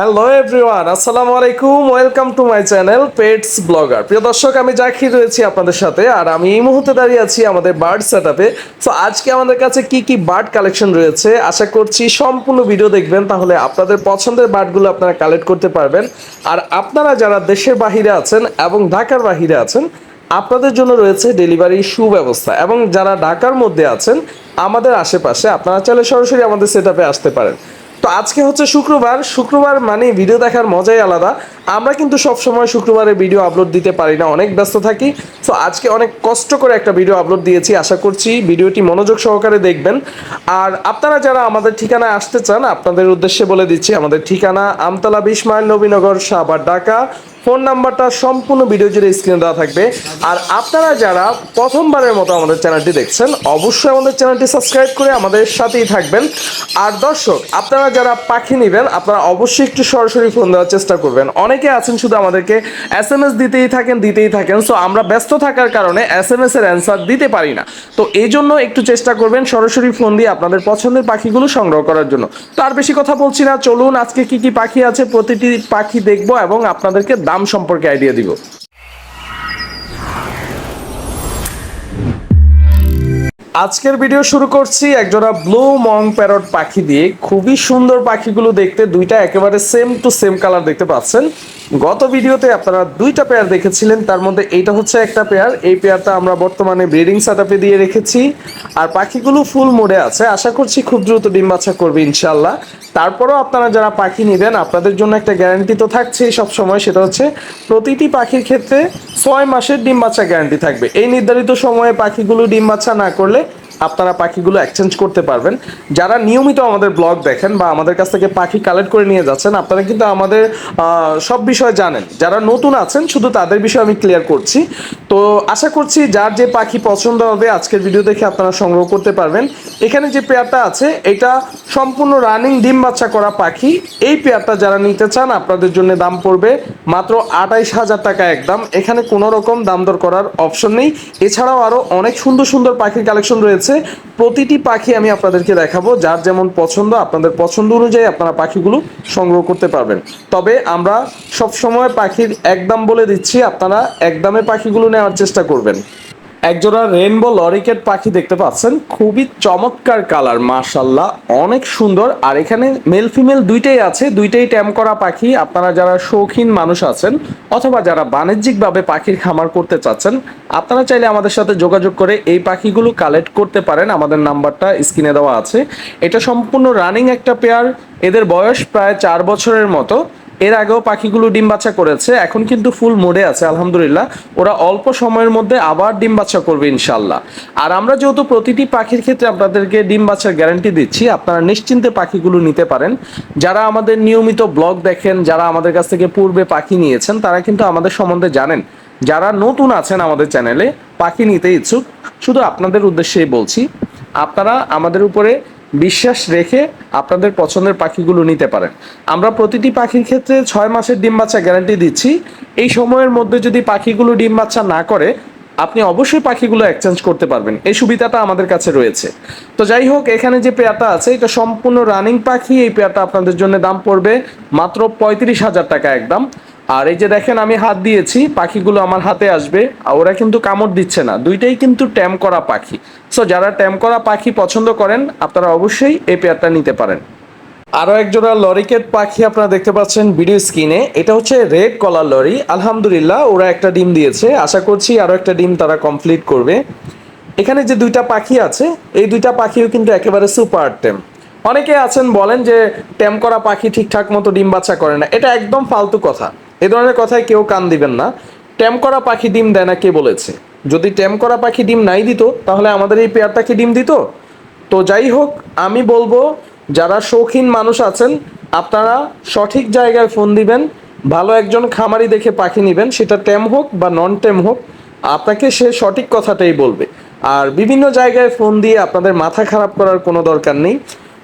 Hello everyone আসসালামু আলাইকুম welcome to my channel pets blogger প্রিয় দর্শক, আমি জাকির রয়েছি আপনাদের সাথে, আর আমি এই মুহূর্তে দাঁড়িয়ে আছি আমাদের বার্ড সেট আপে সো আজকে আমাদের কাছে কি কি বার্ড কালেকশন রয়েছে, আশা করছি সম্পূর্ণ ভিডিও দেখবেন, তাহলে আপনাদের পছন্দের বার্ডগুলো আপনারা কালেক্ট করতে পারবেন। আর আপনারা যারা দেশের বাহিরে আছেন এবং ঢাকার বাহিরে আছেন, আপনাদের জন্য রয়েছে ডেলিভারি সুব্যবস্থা। এবং যারা ঢাকার মধ্যে আছেন, আমাদের আশেপাশে, আপনারা চাইলে সরাসরি আমাদের সেটআপে আসতে পারেন। তো আজকে হচ্ছে শুক্রবার। শুক্রবার মানে ভিডিও দেখার মজাই আলাদা। আমরা কিন্তু সব সময় শুক্রবারে ভিডিও আপলোড দিতে পারি না, অনেক ব্যস্ত থাকি। তো আজকে অনেক কষ্ট করে একটা ভিডিও আপলোড দিয়েছি, আশা করছি ভিডিওটি মনোযোগ সহকারে দেখবেন। আর আপনারা যারা আমাদের ঠিকানায় আসতে চান, আপনাদের উদ্দেশ্যে বলে দিচ্ছি, আমাদের ঠিকানা আমতলা বিশ মাইল নবীনগর সাবার ঢাকা। ফোন নাম্বারটা সম্পূর্ণ ভিডিও জুড়ে স্ক্রিনে দেওয়া থাকবে। আর আপনারা যারা প্রথমবারের মতো আমাদের চ্যানেলটি দেখছেন, অবশ্যই আমাদের চ্যানেলটি সাবস্ক্রাইব করে আমাদের সাথেই থাকবেন। আর দর্শক, আপনারা যারা পাখি নেবেন, আপনারা অবশ্যই একটু সরাসরি ফোন দেওয়ার চেষ্টা করবেন। অনেকে আছেন শুধু আমাদেরকে এস এম এস দিতেই থাকেন দিতেই থাকেন সো আমরা ব্যস্ত থাকার কারণে এস এম এস এর অ্যান্সার দিতে পারি না। তো এই জন্য একটু চেষ্টা করবেন সরাসরি ফোন দিয়ে আপনাদের পছন্দের পাখিগুলো সংগ্রহ করার জন্য। তো আর বেশি কথা বলছি না, চলুন আজকে কি কি পাখি আছে, প্রতিটি পাখি দেখব এবং আপনাদেরকে দাম সম্পর্কে আইডিয়া দিব। আজকের ভিডিও শুরু করছি একজোড়া ব্লু মং প্যারট পাখি দিয়ে। খুবই সুন্দর পাখিগুলো দেখতে, দুইটা একেবারে সেম টু সেম কালার দেখতে পাচ্ছেন। গত ভিডিওতে আপনারা দুইটা পেয়ার দেখেছিলেন, তার মধ্যে এইটা হচ্ছে একটা পেয়ার এই পেয়ারটা আমরা বর্তমানে ব্রিডিং সেটআপে দিয়ে রেখেছি। আর পাখিগুলো ফুল মোডে আছে। আশা করছি খুব দ্রুত ডিম বাচ্চা করবে ইনশাল্লাহ তারপরও আপনারা যারা পাখি নেবেন, আপনাদের জন্য একটা গ্যারান্টি তো থাকছেই সব সময় সেটা হচ্ছে প্রতিটি পাখির ক্ষেত্রে ছয় মাসের ডিম বাচ্চা গ্যারান্টি থাকবে। এই নির্ধারিত সময়ে পাখিগুলো ডিম বাচ্চা না করলে আপনারা পাখিগুলো এক্সচেঞ্জ করতে পারবেন। যারা নিয়মিত আমাদের ব্লগ দেখেন বা আমাদের কাছ থেকে পাখি কালেক্ট করে নিয়ে যাচ্ছেন, আপনারা কিন্তু আমাদের সব বিষয়ে জানেন। যারা নতুন আছেন, শুধু তাদের বিষয়ে আমি ক্লিয়ার করছি। তো আশা করছি যার যে পাখি পছন্দ হবে আজকের ভিডিও দেখে আপনারা সংগ্রহ করতে পারবেন। এখানে যে পেয়ারটা আছে, এটা সম্পূর্ণ রানিং ডিম বাচ্চা করা পাখি। এই পেয়ারটা যারা নিতে চান, আপনাদের জন্য দাম পড়বে মাত্র আঠাইশ হাজার টাকা একদম। এখানে কোনো রকম দাম দর করার অপশন নেই। এছাড়াও আরও অনেক সুন্দর সুন্দর পাখির কালেকশন রয়েছে। প্রতিটি পাখি আমি আপনাদেরকে দেখাবো। যার যেমন পছন্দ, আপনাদের পছন্দ অনুযায়ী আপনারা পাখিগুলো সংগ্রহ করতে পারবেন। তবে আমরা সব সময় পাখির একদম বলে দিচ্ছি, আপনারা একদমে পাখিগুলো নেওয়ার চেষ্টা করবেন। একজোড়া রেনবো লরিকেট পাখি দেখতে পাচ্ছেন। খুবই চমৎকার কালার মাশাল্লাহ অনেক সুন্দর। আর এখানে মেল ফিমেল দুইটাই আছে, দুইটাই ট্যাম করা পাখি। আপনারা যারা শৌখিন মানুষ আছেন, অথবা যারা বাণিজ্যিকভাবে পাখির খামার করতে চাচ্ছেন, আপনারা চাইলে আমাদের সাথে যোগাযোগ করে এই পাখিগুলো কালেক্ট করতে পারেন। আমাদের নাম্বারটা স্ক্রিনে দেওয়া আছে। এটা সম্পূর্ণ রানিং একটা পেয়ার এদের বয়স প্রায় চার বছরের মতো। এর আগেও পাখিগুলো ডিম বাচ্চা করেছে, এখন কিন্তু ফুল মোডে আছে, আলহামদুলিল্লাহ। ওরা অল্প সময়ের মধ্যে আবার ডিম বাচ্চা করবে ইনশাল্লাহ আর আমরা যেহেতু প্রতিটি পাখির ক্ষেত্রে আপনাদেরকে ডিম বাচ্চার গ্যারান্টি দিচ্ছি, আপনারা নিশ্চিন্তে পাখিগুলো নিতে পারেন। যারা আমাদের নিয়মিত ব্লগ দেখেন, যারা আমাদের কাছ থেকে পূর্বে পাখি নিয়েছেন, তারা কিন্তু আমাদের সম্বন্ধে জানেন। যারা নতুন আছেন আমাদের চ্যানেলে পাখি নিতে ইচ্ছুক। শুধু আপনাদের উদ্দেশ্যেই বলছি, আপনারা আমাদের উপরে বিশ্বাস রেখে আপনাদের পছন্দের পাখিগুলো নিতে পারেন। আমরা প্রতিটি পাখির ক্ষেত্রে ছয় মাসের ডিম বাচ্চা গ্যারান্টি দিচ্ছি। এই সময়ের মধ্যে যদি পাখিগুলো ডিম বাচ্চা না করে, আপনি অবশ্যই পাখিগুলো এক্সচেঞ্জ করতে পারবেন। এই সুবিধাটা আমাদের কাছে রয়েছে। তো যাই হোক, এখানে যে পেয়ারটা আছে, এটা সম্পূর্ণ রানিং পাখি। এই পেয়ারটা আপনাদের জন্য দাম পড়বে মাত্র পঁয়ত্রিশ হাজার টাকা একদম। আর এই যে দেখেন, আমি হাত দিয়েছি, পাখিগুলো আমার হাতে আসবে। ওরা কিন্তু কামড় দিচ্ছে না। দুইটাই কিন্তু ট্যাম করা পাখি। সো যারা ট্যাম করা পাখি পছন্দ করেন, আপনারা অবশ্যই এই পেয়ারটা নিতে পারেন। আরও একজোড়া লরিকেট পাখি আপনারা দেখতে পাচ্ছেন ভিডিও স্ক্রিনে। এটা হচ্ছে রেড কলার লরি। আলহামদুলিল্লাহ, ওরা একটা ডিম দিয়েছে। আশা করছি আরও একটা ডিম তারা কমপ্লিট করবে। এখানে যে দুইটা পাখি আছে, এই দুইটা পাখিও কিন্তু একেবারে সুপার টেম অনেকে আছেন বলেন যে টেম করা পাখি ঠিকঠাক মতো ডিম বাচ্চা করে না। এটা একদম ফালতু কথা। এ ধরনের কথায় কেউ কান দিবেন না। ট্যাম করা পাখি ডিম দেয় না, কে বলেছে? যদি ট্যাম করা পাখি ডিম নাই দিত, তাহলে আমাদের এই পেয়ারটা কি ডিম দিত? তো যাই হোক, আমি বলব, যারা শৌখিন মানুষ আছেন, আপনারা সঠিক জায়গায় ফোন দিবেন, ভালো একজন খামারি দেখে পাখি নেবেন, সেটা ট্যাম হোক বা নন ট্যাম হোক, আপনাকে সে সঠিক কথাটাই বলবে। আর বিভিন্ন জায়গায় ফোন দিয়ে আপনাদের মাথা খারাপ করার কোনো দরকার নেই।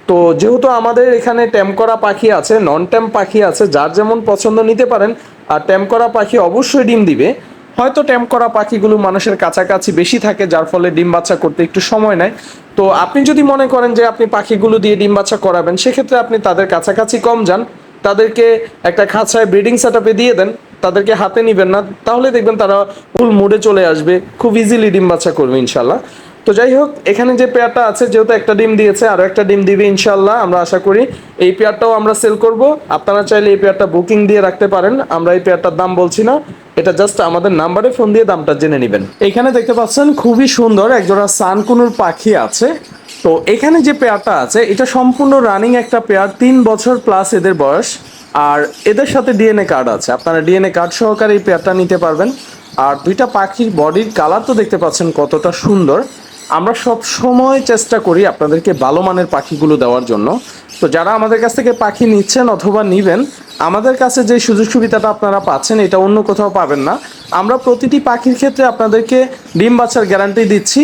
তো যেহেতু আমাদের এখানে ট্যাম করা পাখি আছে নন ট্যাম পাখি আছে, যার যেমন পছন্দ নিতে পারেন, আর ট্যাম করা পাখি অবশ্যই ডিম দিবে। হয়তো ট্যাম করা পাখিগুলো মানুষের কাছাকাছি বেশি থাকে, যার ফলে ডিম বাচ্চা করতে একটু সময় নেয়। তো আপনি যদি মনে করেন যে আপনি পাখিগুলো দিয়ে ডিম বাচ্চা করাবেন, সেক্ষেত্রে আপনি তাদের কাছাকাছি কম যান। তাদেরকে একটা খাঁচায় ব্রিডিং সেট দিয়ে দেন, তাদেরকে হাতে নিবেন না, তাহলে দেখবেন তারা ফুল মুডে চলে আসবে, খুব ইজিলি ডিম বাচ্চা করবে ইনশাল্লাহ তো যাই হোক, এখানে যে পেয়ারটা আছে, যেহেতু একটা ডিম দিয়েছে আরও একটা ডিম দিবে ইনশাল্লাহ আমরা আশা করি। এই পেয়ারটাও আমরা সেল করব। আপনারা চাইলে এই পেয়ারটা বুকিং দিয়ে রাখতে পারেন। আমরা এই পেয়ারটার দাম বলছি না। এটা জাস্ট আমাদের নাম্বারে ফোন দিয়ে দামটা জেনে নেবেন। এখানে দেখতে পাচ্ছেন, খুবই সুন্দর একজোড়া সানকুনুর পাখি আছে। তো এখানে যে পেয়ারটা আছে, এটা সম্পূর্ণ রানিং একটা পেয়ার, তিন বছর প্লাস এদের বয়স। আর এদের সাথে ডিএনএ কার্ড আছে। আপনারা ডিএনএ কার্ড সহকারে এই পেয়ারটা নিতে পারবেন। আর দুইটা পাখির বডির কালার তো দেখতে পাচ্ছেন কতটা সুন্দর। আমরা সব সময় চেষ্টা করি আপনাদেরকে ভালো মানের পাখিগুলো দেওয়ার জন্য। তো যারা আমাদের কাছ থেকে পাখি নিচ্ছেন অথবা নিবেন, আমাদের কাছে যে সুযোগ সুবিধাটা আপনারা পাচ্ছেন, এটা অন্য কোথাও পাবেন না। আমরা প্রতিটি পাখির ক্ষেত্রে আপনাদেরকে ডিম বাচ্চার গ্যারান্টি দিচ্ছি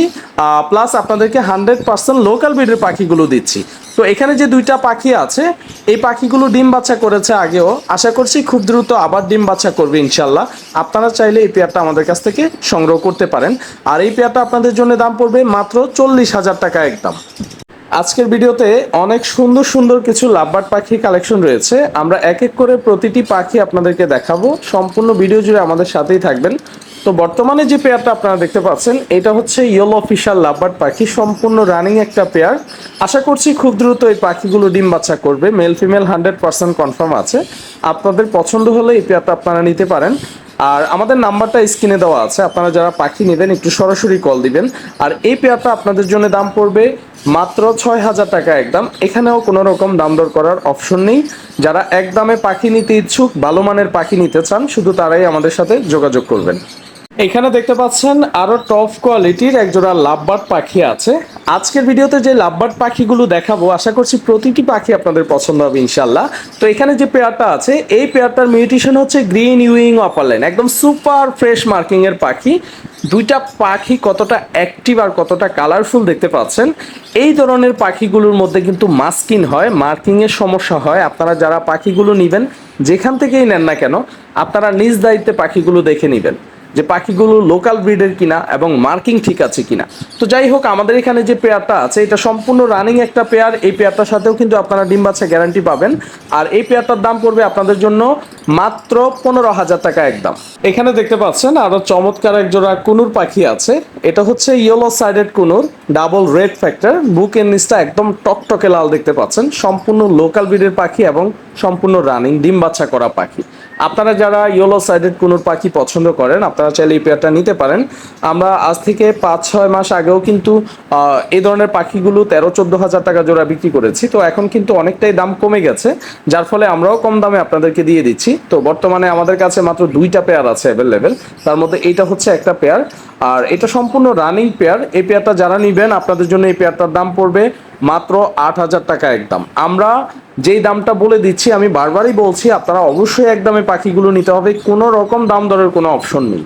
প্লাস আপনাদেরকে হান্ড্রেড পার্সেন্ট লোকাল ব্রিডের পাখিগুলো দিচ্ছি। তো এখানে যে দুইটা পাখি আছে, এই পাখিগুলো ডিম বাচ্চা করেছে আগেও। আশা করছি খুব দ্রুত আবার ডিম বাচ্চা করবে ইনশাল্লাহ। আপনারা চাইলে এই পেয়ারটা আমাদের কাছ থেকে সংগ্রহ করতে পারেন। আর এই পেয়ারটা আপনাদের জন্য দাম পড়বে মাত্র চল্লিশ হাজার টাকা একদম। আজকের ভিডিওতে অনেক সুন্দর সুন্দর কিছু লাভবার্ড পাখি কালেকশন রয়েছে। আমরা এক এক করে প্রতিটি পাখি আপনাদেরকে দেখাবো। সম্পূর্ণ ভিডিও জুড়ে আমাদের সাথেই থাকবেন। তো বর্তমানে যে পেয়ারটা আপনারা দেখতে পাচ্ছেন, এটা হচ্ছে ইয়েলো অফিশিয়াল লাভবার্ড পাখি। সম্পূর্ণ রানিং একটা পেয়ার। আশা করছি খুব দ্রুত এই পাখিগুলো ডিম বাচ্চা করবে। Male female hundred percent confirm আছে। আপনাদের পছন্দ হলে এই পেয়ারটা আপনারা নিতে পারেন। আর আমাদের নাম্বারটা স্ক্রিনে দেওয়া আছে। আপনারা যারা পাখি নেবেন, একটু সরাসরি কল দিবেন। আর এই পেয়ারটা আপনাদের জন্য দাম পড়বে মাত্র ছয় হাজার টাকা একদম এখানেও কোনো রকম দাম দর করার অপশন নেই। যারা একদমে পাখি নিতে ইচ্ছুক, ভালো মানের পাখি নিতে চান, শুধু তারাই আমাদের সাথে যোগাযোগ করবেন। এখানে দেখতে পাচ্ছেন আরও টপ কোয়ালিটির একজোড়া লাভবার্ড পাখি আছে। আজকের ভিডিওতে যে লাভবার্ড পাখিগুলো দেখাবো, আশা করছি প্রতিটি পাখি আপনাদের পছন্দ হবে ইনশাল্লাহ তো এখানে যে পেয়ারটা আছে, এই পেয়ারটার মিউটেশন হচ্ছে গ্রিন ইউইং অপারলাইন একদম সুপার ফ্রেশ মার্কিং এর পাখি। দুইটা পাখি কতটা অ্যাক্টিভ আর কতটা কালারফুল দেখতে পাচ্ছেন। এই ধরনের পাখিগুলোর মধ্যে কিন্তু মাস্কিন হয় মার্কিং এর সমস্যা হয়। আপনারা যারা পাখিগুলো নেবেন, যেখান থেকেই নেন না কেন, আপনারা নিজ দায়িত্বে পাখিগুলো দেখে নেবেন। যে পাখিগুলো লোকাল ব্রিডের কিনা এবং মার্কিং ঠিক আছে কিনা। তো যাই হোক, আমাদের এখানে যে পেয়ারটা আছে, এটা সম্পূর্ণ রানিং একটা পেয়ার। এই পেয়ারটার সাথেও কিন্তু আপনারা ডিম বাচ্চা গ্যারান্টি পাবেন। আর এই পেয়ারটার দাম পড়বে আপনাদের জন্য মাত্র পনেরো হাজার টাকা একদম। এখানে দেখতে পাচ্ছেন, আরও চমৎকার একজোড়া কুনুর পাখি আছে। এটা হচ্ছে yellow sided conure double red factor বুক বুকের নিচটা একদম টকটকে লাল দেখতে পাচ্ছেন। সম্পূর্ণ লোকাল ব্রিডের পাখি এবং সম্পূর্ণ রানিং ডিম বাচ্চা করা পাখি। আপনারা যারা ইয়েলো সাইডেড কোনো পাখি পছন্দ করেন, আপনারা চাইলে এই পেয়ারটা নিতে পারেন। আমরা আজ থেকে পাঁচ, ছয় মাস আগেও কিন্তু এই ধরনের পাখিগুলো তেরো, চোদ্দ হাজার টাকা জোড়া বিক্রি করেছি। তো এখন কিন্তু অনেকটাই দাম কমে গেছে, যার ফলে আমরাও কম দামে আপনাদেরকে দিয়ে দিচ্ছি। তো বর্তমানে আমাদের কাছে মাত্র দুইটা পেয়ার আছে অ্যাভেলেবেল তার মধ্যে এইটা হচ্ছে একটা পেয়ার আর এটা সম্পূর্ণ রানিং পেয়ার এই পেয়ারটা যারা নিবেন, আপনাদের জন্য এই পেয়ারটার দাম পড়বে মাত্র আট হাজার টাকা একদম। আমরা যেই দামটা বলে দিচ্ছি, আমি বারবারই বলছি, আপনারা অবশ্যই একদমে পাখিগুলো নিতে হবে। কোনো রকম দাম দরের কোনো অপশন নেই।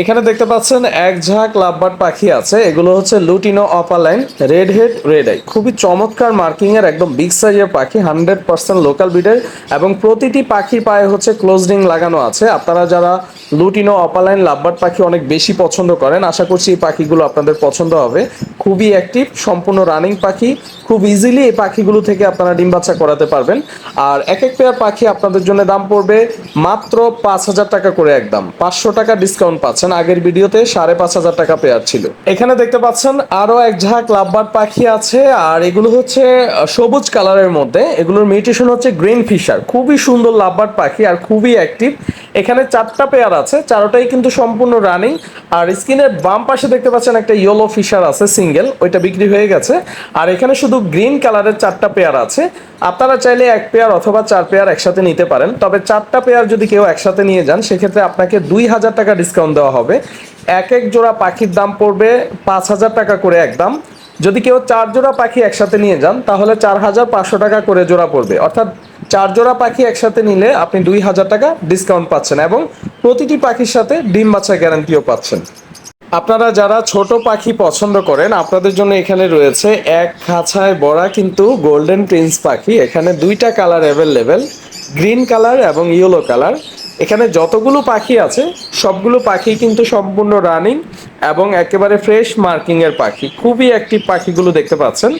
এখানে দেখতে পাচ্ছেন এক ঝাঁক লাভবার পাখি আছে। এগুলো হচ্ছে lutino opaline red head red eye খুবই চমৎকার মার্কিং এর একদম বিগ সাইজের পাখি হান্ড্রেড পার্সেন্ট লোকাল ব্রিডের এবং প্রতিটি পাখির পায়ে হচ্ছে ক্লোজ রিং লাগানো আছে। আপনারা যারা লুটিনো অপালাইন লাভবার পাখি অনেক বেশি পছন্দ করেন, আশা করছি এই পাখিগুলো আপনাদের পছন্দ হবে। খুবই অ্যাক্টিভ সম্পূর্ণ রানিং পাখি। খুব ইজিলি এই পাখিগুলো থেকে আপনারা ডিম বাচ্চা করাতে পারবেন। আর এক এক পেয়ার পাখি আপনাদের জন্য দাম পড়বে মাত্র পাঁচ হাজার টাকা করে একদম। পাঁচশো টাকা ডিসকাউন্ট পাচ্ছেন। আগের ভিডিওতে সাড়ে পাঁচ হাজার টাকা পেয়ার ছিল। এখানে দেখতে পাচ্ছেন আরও এক ঝাঁক লাভবার পাখি আছে, আর এগুলো হচ্ছে সবুজ কালারের মধ্যে। এগুলোর মিউটেশন হচ্ছে গ্রিন ফিশার খুবই সুন্দর লাভবার্ড পাখি, আর খুবই অ্যাক্টিভ এখানে চারটা পেয়ার আছে, চারোটাই কিন্তু সম্পূর্ণ রানিং আর স্ক্রিনের বাম পাশে দেখতে পাচ্ছেন একটা ইয়েলো ফিশার আছে সিঙ্গেল ওইটা বিক্রি হয়ে গেছে। আর এখানে শুধু গ্রিন কালারের চারটা পেয়ার আছে। আপনারা চাইলে এক পেয়ার অথবা চার পেয়ার একসাথে নিতে পারেন। তবে চারটা পেয়ার যদি কেউ একসাথে নিয়ে যান, সেক্ষেত্রে আপনাকে দুই হাজার টাকা ডিসকাউন্ট দেওয়া হবে। এক এক জোড়া পাখির দাম পড়বে পাঁচ হাজার টাকা করে একদম যদি কেউ চার জোড়া পাখি একসাথে নিয়ে যান, তাহলে চার হাজার পাঁচশো টাকা করে জোড়া পড়বে। অর্থাৎ চার জোড়া পাখি একসাথে নিলে আপনি দুই হাজার টাকা ডিসকাউন্ট পাচ্ছেন এবং প্রতিটি পাখির সাথে ডিম বাচ্চা গ্যারান্টিও পাচ্ছেন। আপনারা যারা ছোট পাখি পছন্দ করেন, আপনাদের জন্য এখানে রয়েছে এক খাঁচায় বড়া কিন্তু গোল্ডেন প্রিন্স পাখি। এখানে দুইটা কালার অ্যাভেলেবেল গ্রিন কালার এবং ইয়েলো কালার এখানে যতগুলো পাখি আছে, সবগুলো পাখি কিন্তু সম্পূর্ণ রানিং এবং একেবারে ফ্রেশ মার্কিংয়ের পাখি। খুবই অ্যাক্টিভ পাখিগুলো দেখতে পাচ্ছেন।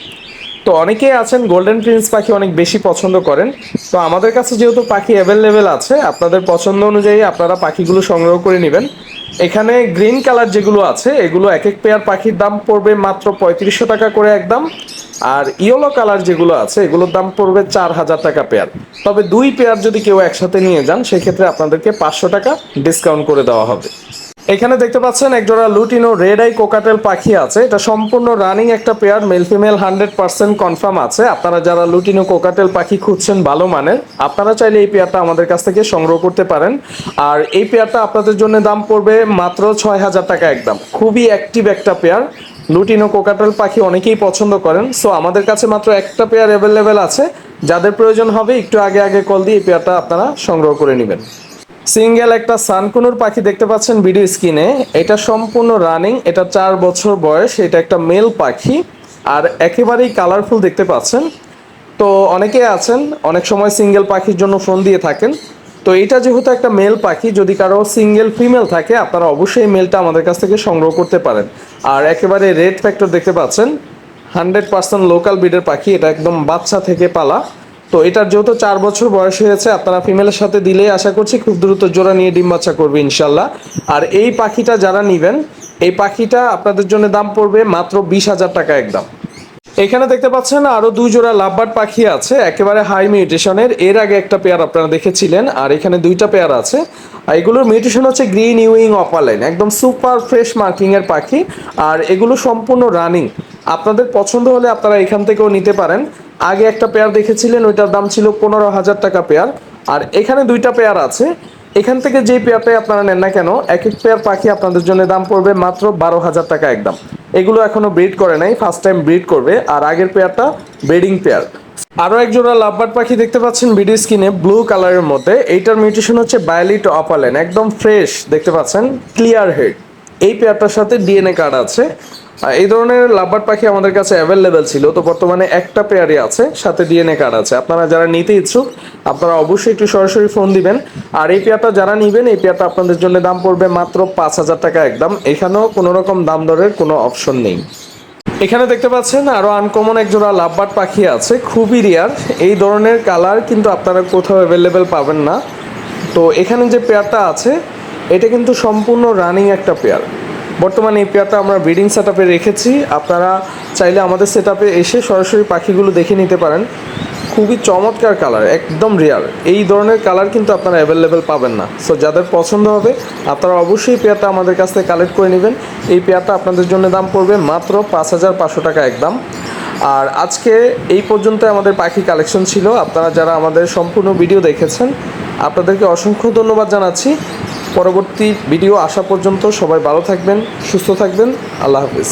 তো অনেকেই আছেন গোল্ডেন প্রিন্স পাখি অনেক বেশি পছন্দ করেন। তো আমাদের কাছে যেহেতু পাখি অ্যাভেলেবেল আছে, আপনাদের পছন্দ অনুযায়ী আপনারা পাখিগুলো সংগ্রহ করে নেবেন। এখানে গ্রিন কালার যেগুলো আছে, এগুলো এক এক পেয়ার পাখির দাম পড়বে মাত্র পঁয়ত্রিশশো টাকা করে একদম। আর ইয়েলো কালার যেগুলো আছে, এগুলোর দাম পড়বে চার হাজার টাকা পেয়ার তবে দুই পেয়ার যদি কেউ একসাথে নিয়ে যান, সেক্ষেত্রে আপনাদেরকে পাঁচশো টাকা ডিসকাউন্ট করে দেওয়া হবে। এখানে দেখতে পাচ্ছেন একজোড়া লুটিনো রেড আই কোকাটেল পাখি আছে। এটা সম্পূর্ণ রানিং একটা pair, male female hundred percent confirm আছে। আপনারা যারা লুটিনো কোকাটেল পাখি খুঁজছেন, ভালো মানের, আপনারা চাইলে এই পেয়ারটা আমাদের কাছ থেকে সংগ্রহ করতে পারেন। আর এই পেয়ারটা আপনাদের জন্য দাম পড়বে মাত্র ছয় হাজার টাকা একদম। খুবই অ্যাক্টিভ একটা পেয়ার। লুটিনো কোকাটেল পাখি অনেকেই পছন্দ করেন। সো আমাদের কাছে মাত্র একটা পেয়ার অ্যাভেলেবেল আছে। যাদের প্রয়োজন হবে, একটু আগে আগে কল দিয়ে এই পেয়ারটা আপনারা সংগ্রহ করে নেবেন। সিঙ্গেল একটা সানকুনুর পাখি দেখতে পাচ্ছেন ভিডিও স্ক্রিনে। এটা সম্পূর্ণ রানিং, এটা চার বছর বয়স, এটা একটা মেল পাখি, আর একেবারেই কালারফুল দেখতে পাচ্ছেন। তো অনেকে আছেন, অনেক সময় সিঙ্গেল পাখির জন্য ফোন দিয়ে থাকেন। তো এটা যেহেতু একটা মেল পাখি, যদি কারও সিঙ্গেল ফিমেল থাকে, আপনারা অবশ্যই মেলটা আমাদের কাছ থেকে সংগ্রহ করতে পারেন। আর একেবারে রেড ফ্যাক্টর দেখতে পাচ্ছেন, হান্ড্রেড পার্সেন্ট লোকাল ব্রিডের পাখি, এটা একদম বাচ্চা থেকে পালা। তো এটার যেহেতু চার বছর বয়স হয়েছে, আপনারা ফিমেলের সাথে দিলে আশা করছি খুব দ্রুত জোড়া নিয়ে ডিম বাচ্চা করবে ইনশাল্লাহ। আর এই পাখিটা যারা নেবেন, এই পাখিটা আপনাদের জন্য দাম পড়বে মাত্র বিশ হাজার টাকা একদম। এখানে দেখতে পাচ্ছেন আরও দুই জোড়া লাভবার্ড পাখি আছে, একেবারে হাই মিউটেশনের এর আগে একটা পেয়ার আপনারা দেখেছিলেন, আর এখানে দুইটা পেয়ার আছে। আর এগুলোর মিউটেশন হচ্ছে গ্রিন ইউইং অপালাইন একদম সুপার ফ্রেশ মার্কিং এর পাখি। আর এগুলো সম্পূর্ণ রানিং আপনাদের পছন্দ হলে আপনারা এখান থেকেও নিতে পারেন। আগে একটা পেয়ার দেখেছিলেন, ওইটার দাম ছিল পনেরো হাজার টাকা পেয়ার আর এখানে দুইটা পেয়ার আছে। এখান থেকে যে পেয়ারটাই আপনারা নেন না কেন, এক এক পেয়ার পাখি আপনাদের জন্য দাম পড়বে মাত্র বারো হাজার টাকা একদম। এগুলো এখনও ব্রিড করে নাই ফার্স্ট টাইম ব্রিড করবে। আর আগের পেয়ারটা ব্রিডিং পেয়ার আরও এক জোড়া পাখি দেখতে পাচ্ছেন ভিডিও স্ক্রিনে ব্লু কালারের মধ্যে। এইটার মিউটেশন হচ্ছে বায়োলিট অপালেন একদম ফ্রেশ দেখতে পাচ্ছেন ক্লিয়ার হেড এই পেয়ারটার সাথে ডিএনএ কার্ড আছে। এই ধরনের লাভবার্ড পাখি আমাদের কাছে অ্যাভেলেবেল ছিল। তো বর্তমানে একটা পেয়ারই আছে, সাথে ডিএনএ কার্ড আছে। আপনারা যারা নিতে ইচ্ছুক, আপনারা অবশ্যই একটু সরাসরি ফোন দিবেন। আর এই পেয়ারটা যারা নিবেন, এই পেয়ারটা আপনাদের জন্য দাম পড়বে মাত্র পাঁচ হাজার টাকা একদম। এখানেও কোনো রকম দাম দরের কোনো অপশন নেই। এখানে দেখতে পাচ্ছেন, আরও আনকমন এক জোড়া লাভবার্ড পাখি আছে, খুবই রিয়ার এই ধরনের কালার কিন্তু আপনারা কোথাও অ্যাভেলেবেল পাবেন না। তো এখানে যে পেয়ারটা আছে, এটা কিন্তু সম্পূর্ণ রানিং একটা পেয়ার বর্তমানে এই পেয়ারটা আমরা ব্রিডিং সেট রেখেছি। আপনারা চাইলে আমাদের সেট এসে সরাসরি পাখিগুলো দেখে নিতে পারেন। খুবই চমৎকার কালার একদম রেয়ার এই ধরনের কালার কিন্তু আপনারা অ্যাভেলেবেল পাবেন না। সো যাদের পছন্দ হবে, আপনারা অবশ্যই পেয়ারটা আমাদের কাছ থেকে কালেক্ট করে নেবেন। এই পেয়ারটা আপনাদের জন্য দাম পড়বে মাত্র পাঁচ হাজার পাঁচশো টাকা একদম। আর আজকে এই পর্যন্ত আমাদের পাখি কালেকশন ছিল। আপনারা যারা আমাদের সম্পূর্ণ ভিডিও দেখেছেন, আপনাদেরকে অসংখ্য ধন্যবাদ জানাচ্ছি। পরবর্তী ভিডিও আসা পর্যন্ত সবাই ভালো থাকবেন সুস্থ থাকবেন আল্লাহ হাফিজ।